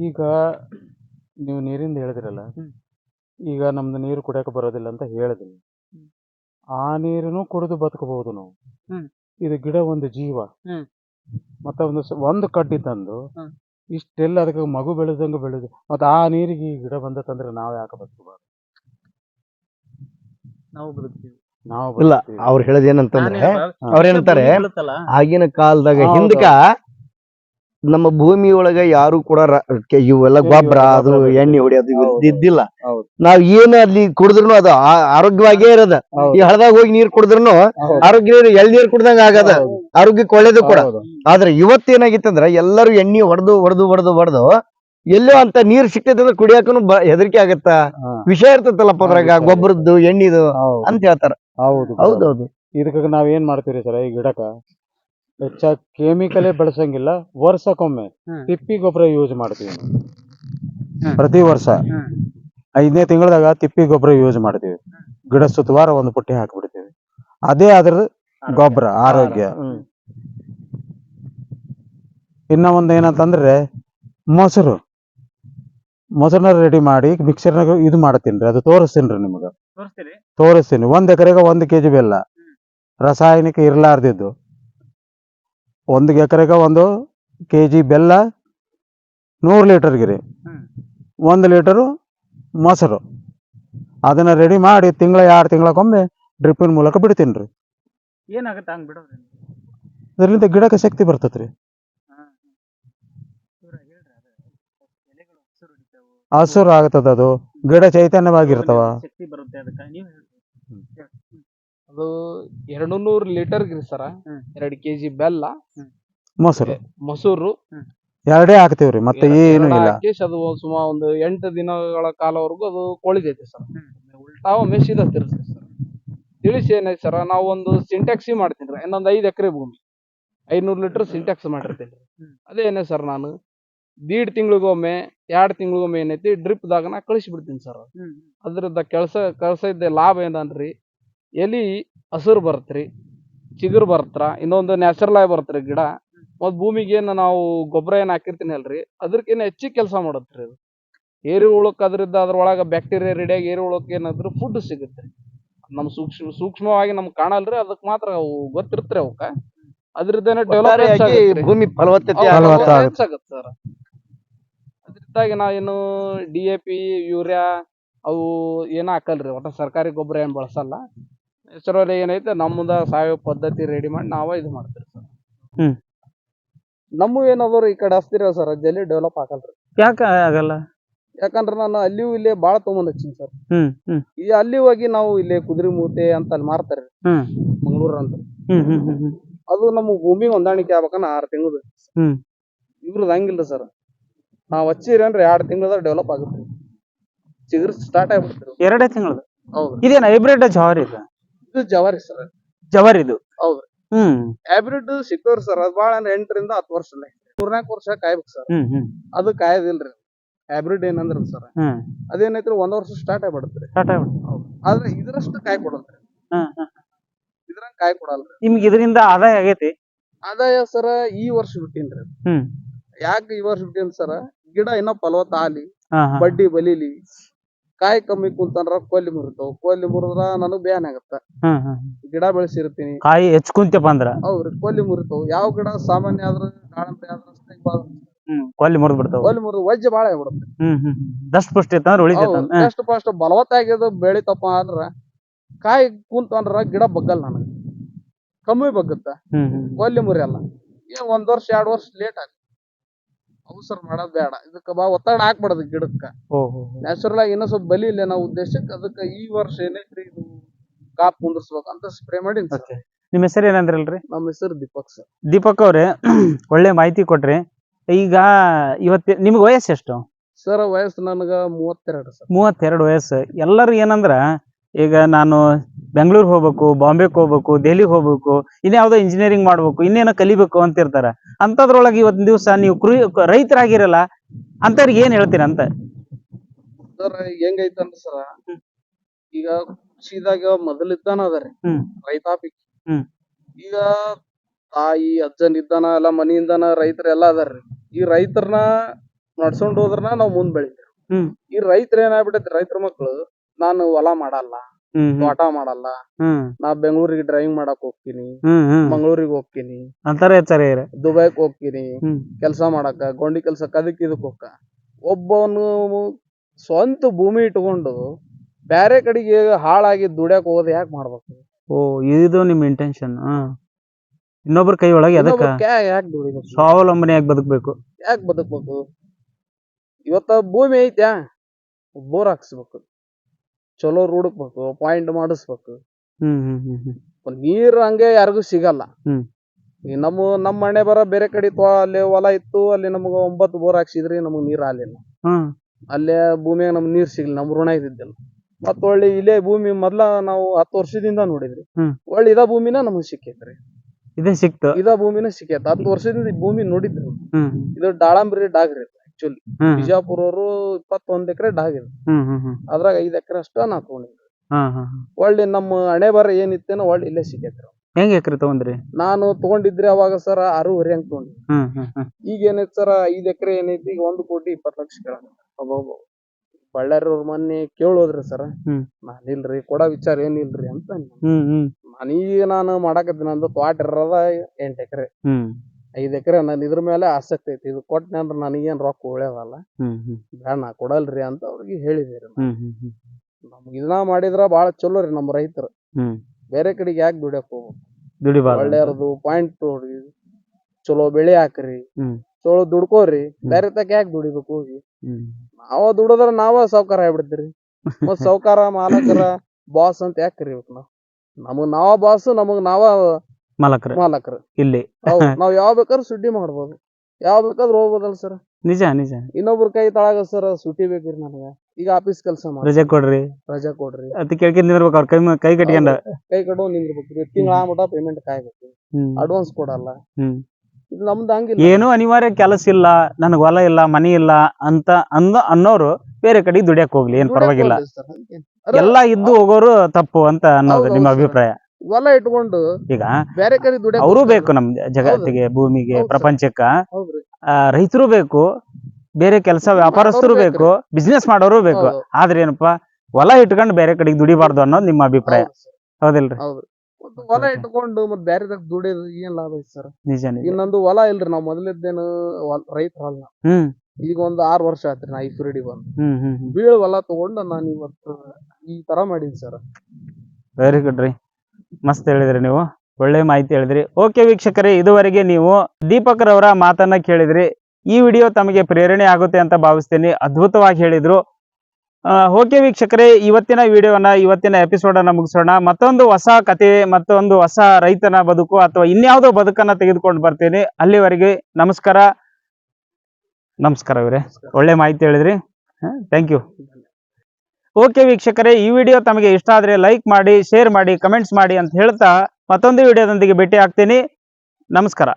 ಈಗ ನೀವು ನೀರಿಂದ ಹೇಳಿದ್ರಲ್ಲ ಹ್ಮ್. ಈಗ ನಮ್ದು ನೀರು ಕುಡಿಯಕ್ಕೆ ಬರೋದಿಲ್ಲ ಅಂತ ಹೇಳಿದ್ರಿ ಹ್ಮ್. ಆ ನೀರನ್ನು ಕುಡಿದು ಬದುಕಬಹುದು ನಾವು ಹ್ಮ್. ಇದು ಗಿಡ ಒಂದು ಜೀವ ಮತ್ತ ಮತ್ತೆ ಒಂದು ಸ- ಒಂದು ಕಡ್ಡಿ ತಂದು ಹ್ಮ್. ಇಷ್ಟೆಲ್ಲ ಅದಕ್ಕೆ ಮಗು ಬೆಳೆದಂಗೆ ಬೆಳೆದು ಮತ್ತೆ ಆ ನೀರಿಗೆ ಈ ಗಿಡ ತಂದ್ರೆ ನಾವು ಯಾಕೆ ಬದುಕಬಾರ್ದು ನಾವು ಬದುಕ್ತೀವಿ ನಾವು ಇಲ್ಲ ಬದುಕ್ತೀವಿ. ಅವ್ರು ಹೇಳೋದೇನಂತಂದ್ರೆ ಏನಂತಾರೆ? ಆಗಿನ ಕಾಲದಾಗ ಹೌದು. ಹಿಂದಕ ನಮ್ಮ ಭೂಮಿ ಒಳಗ ಯಾರು ಕೂಡ ರ- ಕೆ- ಇವೆಲ್ಲ ಗೊಬ್ಬರ ಅದು ಎಣ್ಣೆ ಹೊಡಿಯೋದು ಇವ್ ಹೌದು. ಇದ್ದಿಲ್ಲ ಹೌದು. ನಾವ್ ಏನು ಅಲ್ಲಿ ಕುಡಿದ್ರು ಅದು ಆ- ಆರೋಗ್ಯವಾಗೇ ಇರೋದ ಹೌದು. ಈ ಹಳದಾಗ ಹೋಗಿ ನೀರ್ ಕುಡಿದ್ರು ಹೌದು. ಆರೋಗ್ಯ ನೀರು ಎಳ್ನೀರ್ ಕುಡ್ದಂಗ ಆಗದ ಹೌದು. ಆರೋಗ್ಯಕ್ಕೆ ಒಳ್ಳೇದು ಕೂಡ ಹೌದು. ಆದ್ರೆ ಇವತ್ತೇನಾಗಿತ್ತಂದ್ರ ಎಲ್ಲರೂ ಎಣ್ಣೆ ಹೊಡೆದು ಹೊಡೆದು ಹೊಡೆದು ಹೊಡೆದು ಎಲ್ಲೋ ಅಂತ ನೀರ್ ಸಿಕ್ತೈತಂದ್ರೆ ಕುಡಿಯಾಕನು ಹೆದರಿಕೆ ಆಗತ್ತ ವಿಷಯ ವಿಷ ಇರ್ತೈತಲ್ಲಪ್ಪ ಅದ್ರಾಗ ಹೌದು. ಗೊಬ್ಬರದ್ದು ಎಣ್ಣಿದು ಹೌದು. ಅಂತ ಹೇಳ್ತಾರ ಹೌದು ಹೌದೌದು ಇದಕ್ಕ ನಾವ್ ಏನ್ ಮಾಡ್ತೀವಿ ಸರ್ ಈ ಗಿಡಕ್ಕ ಹೆಚ್ಚಾಗಿ ಕೆಮಿಕಲೇ ಬಳಸಂಗಿಲ್ಲ. ವರ್ಷಕ್ಕೊಮ್ಮೆ. ತಿಪ್ಪಿ ಗೊಬ್ಬರ ಯೂಸ್ ಮಾಡ್ತೀವಿ ಪ್ರತಿ ವರ್ಷ. ಐದನೇ ತಿಂಗಳದಾಗ ತಿಪ್ಪಿ ಗೊಬ್ಬರ ಯೂಸ್ ಮಾಡ್ತೀವಿ. ಗಿಡ ಸುತ್ತವಾರ ಒಂದು ಪುಟ್ಟಿ ಹಾಕ್ಬಿಡ್ತೀವಿ. ಅದೇ ಅದ್ರ ಗೊಬ್ಬರ ಆರೋಗ್ಯ. ಇನ್ನ ಒಂದ್ ಏನಂತಂದ್ರೆ ಮೊಸರು. ಮೊಸರನ್ನ ರೆಡಿ ಮಾಡಿ ಮಿಕ್ಸರ್ನಾಗ ಇದು ಮಾಡ್ತೀನಿ ಅದು ತೋರಿಸ್ತೀನಿ ನಿಮ್ಗೆ. ತೋರಿಸ್ತೀನಿ. ಒಂದ್ ಎಕರೆಗೆ ಒಂದ್ ಕೆಜಿ ಬೆಲ್ಲ. ರಾಸಾಯನಿಕ ಇರ್ಲಾರ್ದಿದ್ದು. ಒಂದು ಎಕರೆಗೆ ಒಂದು ಕೆಜಿ ಬೆಲ್ಲ ನೂರು ಲೀಟರ್ಗೆ ರೀ. ಒಂದು ಲೀಟರು ಮೊಸರು. ಅದನ್ನ ರೆಡಿ ಮಾಡಿ ತಿಂಗಳ ಎರಡು ತಿಂಗಳಕ್ಕೊಮ್ಮೆ ಡ್ರಿಪ್ಪಿನ ಮೂಲಕ ಬಿಡ್ತೀನಿ ರೀ. ಏನಾಗುತ್ತೆ ಹಂಗೆ ಬಿಡೋದ್ರಿ ಅದರಿಂದ ಗಿಡಕ್ಕೆ ಶಕ್ತಿ ಬರ್ತೈತೆ ರೀ. ಹಸಿರು ಆಗ್ತದ ಅದು. ಗಿಡ ಚೈತನ್ಯವಾಗಿರ್ತಾವ. ಶಕ್ತಿ ಬರುತ್ತೆ ಅದಕ್ಕೆ. ನೀವು ಹೇಳ್ರಿ. ಅದು ಎರಡು ನೂರು ಲೀಟರ್ ರೀ ಸರ ಹ್ಮ್. ಎರಡು ಕೆಜಿ ಬೆಲ್ಲ ಮೊಸರು. ಮೊಸರು. ಎರಡೇ ಹಾಕ್ತಿವ್ರಿ ಮತ್ತೆ ಏನು ಎರಡು ಇಲ್ಲ ಅದು ಸುಮಾರು ಒಂದು ಎಂಟು ದಿನಗಳ ಕಾಲವರೆಗೂ ಅದು ಕೊಳಿತೈತೆ ಸರ್ ಉಲ್ಟಾವ ಮೆಸಿದ ತಿರ್ಸ್ತೈತೆ ಸರ್ ತಿಳಿಸಿ ಏನೈತೆ ಸರ್ ನಾವು ಒಂದು ಸಿಂಟೆಕ್ಸಿ ಮಾಡ್ತೀನಿ ರೀ ಇನ್ನೊಂದು ಐದು ಎಕರೆ ಭೂಮಿ. ಐನೂರು ಲೀಟರ್ ಸಿಂಟೆಕ್ಸ್ ಮಾಡಿರ್ತೀನಿ ರೀ ಹ್ಮ್. ಅದೇನೇ ಸರ್ ನಾನು? ದೀಡ್ ತಿಂಗಳಿಗೊಮ್ಮೆ ಎರಡು ತಿಂಗಳಿಗೊಮ್ಮೆ ಏನೈತಿ ಡ್ರಿಪ್ದಾಗ ನಾ ಕಳಿಸ್ಬಿಡ್ತೀನಿ ಸರ್ ಅದ್ರದ ಕೆಲಸ ಕೆಲಸ ಇದ್ದ ಲಾಭ ಏನನ್ರಿ ಎಲಿ ಹಸಿರು ಬರತ್ರಿ ಚಿಗುರು ಬರತ್ರ ಇನ್ನೊಂದು ನ್ಯಾಚುರಲ್ ಆಗಿ ಬರುತ್ತೆ ಗಿಡ. ಮತ್ತು ಭೂಮಿಗೆ ಏನು ನಾವು ಗೊಬ್ಬರ ಏನು ಹಾಕಿರ್ತೀನಿ ಅಲ್ರಿ ಅದಕ್ಕಿಂತ ಹೆಚ್ಚಿಗೆ ಕೆಲಸ ಮಾಡತ್ರಿ ಅದು. ಏರಿ ಉಳಕ್ ಅದರಿಂದ ಅದ್ರೊಳಗೆ ಬ್ಯಾಕ್ಟೀರಿಯಾ ರೆಡಿಯಾಗಿ ಏರಿ ಉಳಕ್ ಏನಾದ್ರು ಫುಡ್ ಸಿಗುತ್ತೆ. ನಮ್ಮ ಸೂಕ್ಷ್ಮ ಸೂಕ್ಷ್ಮವಾಗಿ ನಮ್ಗೆ ಕಾಣಲ್ರಿ ಅದಕ್ಕೆ ಮಾತ್ರ ಅವು ಗೊತ್ತಿರ್ತಾರೆ ಅವಕ್ಕೆ. ಅದ್ರದ್ದೇನೆ ಡೆವಲಪ್ ಭೂಮಿ ಫಲವತ್ತತೆ ಹೆಚ್ಚಾಗತ್ತೆ ಸರ್. ಅದರಿಂದಾಗಿ ನಾವೇನು ಡಿ ಎ ಪಿ ಯೂರಿಯಾ ಅವು ಏನ ಹಾಕಲ್ರಿ ಒಟ್ಟ ಸರ್ಕಾರಿ ಗೊಬ್ಬರ ಏನು ಬಳಸಲ್ಲ. ಹೆಸರಲ್ಲಿ ಏನೈತೆ ನಮ್ಮದ ಸಾವಯವ ಪದ್ಧತಿ ರೆಡಿ ಮಾಡಿ ನಾವ ಇದು ಮಾಡ್ತೀವಿ ಸರ್. ಹ್ಮ್. ನಮ್ಮ ಏನಾದ್ರು ಈ ಕಡೆ ಹಸ್ತಿರ ಸರ್ ಜಲ್ದಿ ಡೆವಲಪ್ ಆಗಲ್ರಿ. ಯಾಕ ಆಗಲ್ಲ? ಯಾಕಂದ್ರೆ ನಾನು ಅಲ್ಲಿಯೂ ಇಲ್ಲೇ ಬಾಳ ತೊಗೊಂಡ್ ಹಚ್ಚೀನಿ ಸರ್. ಹ್ಮ್ ಹ್ಮ್. ಈ ಅಲ್ಲಿ ಹೋಗಿ ನಾವು ಇಲ್ಲೇ ಕುದುರೆ ಮೂತೆ ಅಂತ ಅಲ್ಲಿ ಮಾರ್ತಾರ್ರಿ ಹ್ಮ್. ಮಂಗಳೂರು ಅಂತ. ಹ್ಮ್ ಹ್ಮ್ ಹ್ಮ್ ಹ್ಮ್. ಅದು ನಮ್ಮ ಭೂಮಿ ಹೊಂದಾಣಿಕೆ ಆಗ್ಬೇಕನ್ನ ಆರು ತಿಂಗಳು ಹ್ಮ್. ಇವ್ರದ್ದು ಹಂಗಿಲ್ಲ ಸರ್. ನಾವ್ ಹಚ್ಚಿರಿ ಅಂದ್ರೆ ಎರಡು ತಿಂಗಳದಾಗ ಡೆವಲಪ್ ಆಗುತ್ತೆ. ಚಿಗುರು ಸ್ಟಾರ್ಟ್ ಆಗ್ಬಿಡ್ತೀರಿ ಎರಡೇ ತಿಂಗಳು ಹೌದು. ಇದೇನ ಹೈಬ್ರಿಡ್ ಜವಾರಿ ಇದು? ಇದು ಜವಾರಿ ಸರ್. ಜವಾರಿ ಇದು? ಹೌದು. ಹ್ಮ್. ಹೈಬ್ರಿಡ್ ಸಿಕ್ಕೋರ್ ಸರ್ ಅದ್ ಬಾಳ ಅಂದ್ರೆ ಎಂಟರಿಂದ ಹತ್ತು ವರ್ಷ ಮೂರ್ನಾಲ್ಕು ವರ್ಷ ಕಾಯ್ಬೇಕು ಸರ್. ಹ್ಮ್ ಹ್ಮ್. ಅದು ಕಾಯೋದಿಲ್ರಿ. ಹೈಬ್ರಿಡ್ ಏನಂದ್ರ ಸರ್. ಹ್ಮ್. ಅದೇನೈತ್ರಿ ಒಂದ್ ವರ್ಷ ಸ್ಟಾರ್ಟ್ ಆಗ್ಬಿಡುತ್ತೆ. ಟಾಟಾ ಆದ್ರೆ ಇದ್ರಷ್ಟು ಕಾಯಿ ಕೊಡಲ್ರಿ. ಹ್ಮ್ ಹ್ಮ್ ಇದ್ರಂಗ್ ಕಾಯಿ ಕೊಡಲ್ರಿ. ನಿಮ್ಗೆ ಇದರಿಂದ ಆದಾಯ ಆಗೈತಿ? ಆದಾಯ ಸರ ಈ ವರ್ಷ ಬಿಟ್ಟಿನ್ರಿ. ಹ್ಮ್. ಯಾಕೆ ಈ ವರ್ಷ ಬಿಟ್ಟಿನ್ ಸರ ಗಿಡ ಇನ್ನೂ ಫಲವತ್ತ ಆಲಿ ಹಾ ಹಾ. ಬಡ್ಡಿ ಬಲೀಲಿ ಕಾಯಿ ಕಮ್ಮಿ ಕುಂತಂದ್ರ ಕೊಲ್ಲಿ ಮುರಿತಾವ. ಕೊಲ್ಲಿ ಮುರಿದ್ರ ನನಗ್ ಬ್ಯಾನ್ ಆಗತ್ತ. ಹ್ಮ್ ಹ್ಮ್ ಗಿಡ ಬೆಳೆಸಿರ್ತೀನಿ. ಕಾಯಿ ಹೆಚ್ಕುಂತ್ಯಪ್ಪ ಅಂದ್ರ? ಹೌದ್ರಿ ಕೊಲ್ಲಿ ಮುರಿತಾವ. ಯಾವ ಗಿಡ ಸಾಮಾನ್ಯ ಆದ್ರ ಆದ್ರ ಅಷ್ಟೇ ಬಾಳ ಹ್ಮ್ ಕೊಲ್ಲಿ ಮುರಿದ್ ಬಿಡ್ತಾವ. ಕೊಲ್ಲಿ ಮುರಿದ ವಜ್ಜೆ ಬಾಳ ಆಗ್ಬಿಡುತ್ತೆ. ಹ್ಮ್ ಹ್ಮ್ ದಷ್ಟ ಪುಷ್ಟಿ ಇತ್ತಂದ್ರ ಉಳಿತೈತ ಫಸ್ಟ್ ಬಲವತ್ತಾಗ್ಯದ ಬೆಳಿತಪ್ಪ ಅಂದ್ರ ಕಾಯಿ ಕುಂತಂದ್ರ ಗಿಡ ಬಗ್ಗಲ್ಲ ನನಗ. ಕಮ್ಮಿ ಬಗ್ಗತ್ತ. ಹ್ಮ್ ಹ್ಮ್. ಕೊಲ್ಲಿ ಮುರಿಯಲ್ಲ ಏನ್ ಒಂದ್ ವರ್ಷ ಎರಡ್ ವರ್ಷ ಲೇಟ್ ಆಗ ಅವಸರ ಮಾಡೋದ್ ಬೇಡ. ಇದಕ್ಕ ಬಾ ಒತ್ತಡ ಹಾಕ್ಬಾರ್ದು ಗಿಡಕ್ಕ. ನ್ಯಾಚುರಲ್ ಆಗಿ ಇನ್ನೂ ಸ್ವಲ್ಪ ಬಲಿ ಇಲ್ಲ. ನಾವು ಉದ್ದೇಶಕ್ಕೆ ಅದಕ್ಕೆ ಈ ವರ್ಷ ಏನೈತ್ರಿ ಇದು ಕಾಪ್ ಕುಂದಿರ್ಸ್ಬೇಕು ಅಂತ ಸ್ಪ್ರೇ ಮಾಡಿ. ನಿಮ್ಮ ಹೆಸರು ಏನಂದ್ರಲ್ರಿ ನಮ್ಮ ಹೆಸರು ದೀಪಕ್ ಸರ್. ದೀಪಕ್ ಅವ್ರೆ ಒಳ್ಳೆ ಮಾಹಿತಿ ಕೊಟ್ರಿ. ಈಗ ಇವತ್ತು ನಿಮ್ಗೆ ವಯಸ್ಸು ಎಷ್ಟು? ಸರ್ ವಯಸ್ಸು ನನಗ ಮೂವತ್ತೆರಡು ಸರ್. ಮೂವತ್ತೆರಡು ವಯಸ್ಸು. ಎಲ್ಲರೂ ಏನಂದ್ರ ಈಗ ನಾನು ಬೆಂಗಳೂರು ಹೋಗ್ಬೇಕು ಬಾಂಬೆಗೆ ಹೋಗ್ಬೇಕು ದೆಹಲಿಗೆ ಹೋಗ್ಬೇಕು ಇನ್ಯಾವುದೋ ಇಂಜಿನಿಯರಿಂಗ್ ಮಾಡ್ಬೇಕು ಇನ್ನೇನೋ ಕಲಿಬೇಕು ಅಂತ ಇರ್ತಾರ ಅಂತದ್ರೊಳಗೆ ಇವತ್ತಿನ ದಿವಸ ನೀವು ಕೃ ರೈತರಾಗಿರಲ್ಲ ಅಂತವ್ರಿಗೆ ಏನ್ ಹೇಳ್ತೀರ ಅಂತ ಸರ್ ಹೆಂಗೈತಂದ್ರ ಸರ ಈಗ ಕೃಷಿದಾಗ ಮೊದಲಿದ್ದಾನ ಅದರಿ ಹ್ಮ್. ರೈತಾಪಿ ಹ್ಮ್. ಈಗ ತಾಯಿ ಅಜ್ಜನ್ ಇದ್ದಾನ ಎಲ್ಲ ಮನೆಯಿಂದನ ರೈತರ ಎಲ್ಲ ಅದಾರ್ರಿ ಈ ರೈತರನ್ನ ನಡ್ಸ್ಕೊಂಡ್ ಹೋದ್ರನ ನಾವು ಮುಂದ್ ಬೆಳಿತೀವಿ ಹ್ಮ್. ಈ ರೈತರ ಏನಾಗ್ಬಿಟ್ಟೈತಿ ರೈತರ ಮಕ್ಳು ನಾನು ಹೊಲ ಮಾಡಲ್ಲ ತೋಟ ಮಾಡಲ್ಲ. ಹ್ಮ್. ನಾ ಬೆಂಗಳೂರಿಗೆ ಡ್ರೈವಿಂಗ್ ಮಾಡಕ್ ಹೋಗ್ತೀನಿ. ಹ್ಮ್ ಹ್ಮ್. ಮಂಗಳೂರಿಗೆ ಹೋಗ್ತೀನಿ. ಅಂತಾರೆ ದುಬೈಕ್ ಹೋಗ್ತೀನಿ. ಹ್ಮ್. ಕೆಲಸ ಮಾಡಕ ಗೊಂಡಿ ಕೆಲ್ಸಕ್ಕ ಅದಕ್ ಇದಕ್ ಹೋಗ್ಕ ಒಬ್ಬನು ಸ್ವಂತ ಭೂಮಿ ಇಟ್ಕೊಂಡು ಬ್ಯಾರೆ ಕಡೆಗೆ ಹಾಳಾಗಿ ದುಡ್ಯಾಕ್ ಹೋದ ಯಾಕೆ ಮಾಡ್ಬೇಕು? ಓ ಇದು ನಿಮ್ ಇಂಟೆನ್ಷನ್ ಇನ್ನೊಬ್ರ ಕೈ ಒಳಗೆ ಅದಕ್ಕ ಯಾಕೆ ದುಡಿಬೇಕು? ಸ್ವಾವಲಂಬನೆಯಾಗಿ ಬದುಕ್ಬೇಕು. ಯಾಕೆ ಬದುಕ್ಬೇಕು? ಇವತ್ತ ಭೂಮಿ ಐತ್ಯಾ? ಬೋರ್ ಹಾಕ್ಸ್ಬೇಕು. ಚಲೋ ರೂಡಕ್ಬೇಕು ಪಾಯಿಂಟ್ ಮಾಡಿಸ್ಬೇಕು. ಹ್ಮ್ ಹ್ಮ್ ಹ್ಮ್ ಹ್ಮ್. ನೀರ್ ಹಂಗೆ ಯಾರಿಗೂ ಸಿಗಲ್ಲ. ಹ್ಮ್. ನಮ್ಮ ನಮ್ಮ ಮನೆ ಬರ ಬೇರೆ ಕಡೆ ಇತ್ತು ಅಲ್ಲಿ ಹೊಲ ಇತ್ತು ಅಲ್ಲಿ ನಮಗ ಒಂಬತ್ತು ಬೋರ್ ಹಾಕ್ಸಿದ್ರಿ ನಮಗ್ ನೀರ್ ಆಗ್ಲಿಲ್ಲ. ಅಲ್ಲೇ ಭೂಮಿಯಾಗ ನಮ್ಗ್ ನೀರ್ ಸಿಗ್ಲಿಲ್ಲ ನಮ್ ಋಣ ಇದ್ದಿದ್ದಿಲ್ಲ. ಮತ್ತ ಒಳ್ಳೆ ಇಲ್ಲೇ ಭೂಮಿ ಮೊದ್ಲ ನಾವು ಹತ್ತು ವರ್ಷದಿಂದ ನೋಡಿದ್ರಿ ಹ್ಮ್. ಒಳ್ಳೆ ಇದ ಭೂಮಿನ ನಮಗ್ ಸಿಕ್ಕೈತ್ರಿ. ಇದೇ ಸಿಕ್ತು. ಇದ ಭೂಮಿನ ಸಿಕ್ಕೈತ. ಹತ್ತು ವರ್ಷದಿಂದ ಈ ಭೂಮಿ ನೋಡಿದ್ರಿ ಹ್ಮ್ ಇದು ಡಾಳಂಬ್ರಿ ಡಾಗ್ರಿ ಆಕ್ಚುಲಿ ಹ್ಮ್ ಬಿಜಾಪುರ ಅವರು ಇಪ್ಪತ್ತೊಂದ್ ಎಕರೆ ಡಾಗ್ ಇದೆ ಹ್ಮ್ ಹ್ಮ್ ಹ್ಮ್. ಅದ್ರಾಗ ಐದ್ ಎಕರೆ ಅಷ್ಟ ನಾ ತಗೊಂಡಿದ್ದೆ ಹಾ ಹಾ ಹಾ. ಒಳ್ಳೆ ನಮ್ಮ ಹಣೆ ಬರ ಏನಿತ್ತೇನೋ ಒಳ್ಳೆ ಇಲ್ಲೇ ಸಿಕ್ಕೈತ್ರಿ ಹೆಂಗ್ ಎಕರೆ ತಗೊಂಡ್ರಿ? ನಾನು ತಗೊಂಡಿದ್ರೆ ಅವಾಗ ಸರ್ ಆರೂವರೆ ಹಂಗ್ ತಗೊಂಡಿ ಹ್ಮ್ ಹ್ಮ್ ಹ್ಮ್. ಈಗ ಏನೈತಿ ಸರ್ ಐದ್ ಎಕರೆ ಏನೈತಿ ಈಗ ಒಂದು ಕೋಟಿ ಇಪ್ಪತ್ತು ಲಕ್ಷ ಕೇಳ ಬಳ್ಳಾರಿ ಅವ್ರ ಮೊನ್ನೆ ಕೇಳೋದ್ರಿ ಸರ್. ಹ್ಮ್. ಕೊಡ ಇಲ್ರಿ ಕೊಡೋ ವಿಚಾರ ಏನಿಲ್ರಿ ಅಂತ ಮನೀ ಹ್ಮ್ ಹ್ಮ್. ನಾನೀಗ ನಾನು ಮಾಡಾಕತ್ತೀನಿ ಅಂದ ತ್ವಾಟ ಇರೋದ ಎಂಟ್ ಎಕರೆ. ಹ್ಮ್. ಐದ್ ಎಕರೆ ನನ್ ಇದ್ರ ಮೇಲೆ ಆಸಕ್ತಿ ಐತಿ. ಇದು ಕೊಟ್ಟನೆ ಅಂದ್ರೆ ನನಗೇನ್ ರೊಕ್ಕ ಉಳಿಯೋದಲ್ಲ. ಬೇಡ ನಾ ಕೊಡಲ್ರಿ ಅಂತ ಅವ್ರಿಗೆ ಹೇಳಿದೆ ರೀ ನಮ್ಗೆ ಇದನ್ನ ಮಾಡಿದ್ರ ಬಾಳ ಚಲೋ ರೀ ನಮ್ಮ ರೈತರು. ಬೇರೆ ಕಡೆಗೆ ಯಾಕೆ ದುಡಿಯಕ್ ಹೋಗ್ಬೇಕು? ಒಳ್ಳೆಯದು ಪಾಯಿಂಟ್ ನೋಡ್ರಿ ಚಲೋ ಬೆಳೆ ಹಾಕ್ರಿ. ಚಲೋ ದುಡ್ಕೋರಿ. ಬೇರೆ ತಕ ಯಾಕೆ ದುಡಿಬೇಕು ಹೋಗಿ? ನಾವ ದುಡದ್ರ ನಾವ ಸಾವ್ಕಾರ ಆಗ್ಬಿಡ್ತೀರಿ. ಮತ್ ಸಾವ್ಕಾರ ಮಾಲಕರ ಬಾಸ್ ಅಂತ ಯಾಕೆ ಕರಿಬೇಕು ನಾವ್? ನಮಗ್ ನಾವ ಬಾಸ್ ನಮಗ್ ನಾವ ಮಾಲಕ್ರ. ಮಾಲಕರು. ಇಲ್ಲಿ. ಹೌದ್. ನಾವ್ ಯಾವ ಬೇಕಾದ್ರೂ ಸುಟ್ಟಿ ಮಾಡ್ಬೋದು. ಯಾವ ಬೇಕಾದ್ರೂ ಹೋಗ್ಬೋದಲ್ಲ ಸರ್? ನಿಜ ನಿಜ. ಇನ್ನೊಬ್ರ ಕೈ ತಳಗ ಸರ್ ಸುಟ್ಟಿ ಬೇಕ್ರಿ ನನಗ. ಈಗ ಆಫೀಸ್ ಕೆಲಸ ಮಾಡಿ ರಜೆ ಕೊಡ್ರಿ. ರಜಾ ಕೊಡ್ರಿ. ಅತಿ ಕೇಳ್ಕೊಂಡ್ ನಿಂದಿರ್ಬೇಕು ಅವ್ರ ಕೈ ಮ- ಕೈ ಕಟ್ಕೊಂಡ. ಕೈ ಕಡೋ ನಿಂದಿರ್ಬೇಕು. ತಿಂಗಳ ಆಗ್ಬಿಟ್ಟ ಪೇಮೆಂಟ್ ಕಾಯ್ಬೇಕು. ಹ್ಮ್. ಅಡ್ವಾನ್ಸ್ ಕೊಡಲ್ಲ. ಹ್ಮ್. ಇದು ನಮ್ದು ಹಂಗಿಲ್ಲ. ಏನು ಅನಿವಾರ್ಯ ಕೆಲಸ ಇಲ್ಲ ನನಗ್ ಹೊಲ ಇಲ್ಲ ಮನಿ ಇಲ್ಲ ಅಂತ ಅಂದ ಅನ್ನೋರು ಬೇರೆ ಕಡೆ ದುಡಿಯಕ್ ಹೋಗ್ಲಿ ಏನ್ ಪರವಾಗಿಲ್ಲ. ಹೋಗ್ಲಿ sir. ಅರೆ, ಎಲ್ಲಾ ಇದ್ದು ಹೋಗೋರು ತಪ್ಪು ಅಂತ ಅನ್ನೋದು ನಿಮ್ಮ ಅಭಿಪ್ರಾಯ. ಹೊಲ ಇಟ್ಕೊಂಡು ಈಗ ಬೇರೆ ಕಡೆ ದುಡಿಯ ಅವರು ಬೇಕು ನಮ್ ಜಗತ್ತಿಗೆ ಭೂಮಿಗೆ. ಪ್ರಪಂಚಕ್ಕ. ರೈತರು ಬೇಕು ಬೇರೆ ಕೆಲಸ ವ್ಯಾಪಾರಸ್ಥರು ಬೇಕು ಬಿಸ್ನೆಸ್ ಮಾಡೋರು ಬೇಕು. ಆದ್ರೆ ಏನಪ್ಪಾ ಹೊಲ ಇಟ್ಕೊಂಡು ಬೇರೆ ಕಡೆಗೆ ದುಡಿಬಾರ್ದು ಅನ್ನೋದು ನಿಮ್ಮ ಅಭಿಪ್ರಾಯ. ಹೌದು ಹೌದಿಲ್ರಿ? ಹೊಲ ಇಟ್ಕೊಂಡು ಮತ್ ಬೇರೆ ದುಡಿಯೋದು ಏನ್ ಲಾಭ ಐತಿ ಸರ್? ನಿಜ ಇನ್ನೊಂದು ಹೊಲ ಇಲ್ರಿ ನಾವ್ ಮೊದಲಿದ್ದೇನು ರೈತರ ಹೊಲ. ಹ್ಮ್. ಈಗ ಒಂದ್ ಆರ್ ವರ್ಷ ಆತ್ರಿ ನಾ ಬಂದು. ಹ್ಮ್ ಹ್ಮ್ ಹ್ಮ್. ಬೀಳ್ ಹೊಲ ತಗೊಂಡು ನಾನು ಇವತ್ತು ಈ ತರ ಮಾಡೀನಿ ಸರ್. ವೆರಿ ಗುಡ್ ರೀ. ಮಸ್ತ್ ಹೇಳಿದ್ರಿ ನೀವು. ಒಳ್ಳೆ ಮಾಹಿತಿ ಹೇಳಿದ್ರಿ. ಓಕೆ ವೀಕ್ಷಕರೇ, ಇದುವರೆಗೆ ನೀವು ದೀಪಕ್ ರವರ ಮಾತನ್ನ ಕೇಳಿದ್ರಿ. ಈ ವಿಡಿಯೋ ತಮಗೆ ಪ್ರೇರಣೆ ಆಗುತ್ತೆ ಅಂತ ಭಾವಿಸ್ತೀನಿ. ಅದ್ಭುತವಾಗಿ ಹೇಳಿದ್ರು. ಓಕೆ ವೀಕ್ಷಕರೇ, ಇವತ್ತಿನ ವಿಡಿಯೋನ, ಇವತ್ತಿನ ಎಪಿಸೋಡ್ ಅನ್ನ ಮುಗಿಸೋಣ. ಮತ್ತೊಂದು ಹೊಸ ಕತೆ, ಮತ್ತೊಂದು ಹೊಸ ರೈತನ ಬದುಕು ಅಥವಾ ಇನ್ಯಾವುದೋ ಬದುಕನ್ನ ತೆಗೆದುಕೊಂಡು ಬರ್ತೀನಿ. ಅಲ್ಲಿವರೆಗೆ ನಮಸ್ಕಾರ. ನಮಸ್ಕಾರ ಇವರೇ ಒಳ್ಳೆ ಮಾಹಿತಿ ಹೇಳಿದ್ರಿ. ಥ್ಯಾಂಕ್ ಯು ಓಕೆ ವೀಕ್ಷಕರೇ, ಈ ವಿಡಿಯೋ ತಮಗೆ ಇಷ್ಟ ಆದರೆ ಲೈಕ್ ಮಾಡಿ, ಶೇರ್ ಮಾಡಿ, ಕಮೆಂಟ್ಸ್ ಮಾಡಿ ಅಂತ ಹೇಳ್ತಾ ಮತ್ತೊಂದು ವಿಡಿಯೋದೊಂದಿಗೆ ಭೇಟಿ ಆಗ್ತೀನಿ ನಮಸ್ಕಾರ.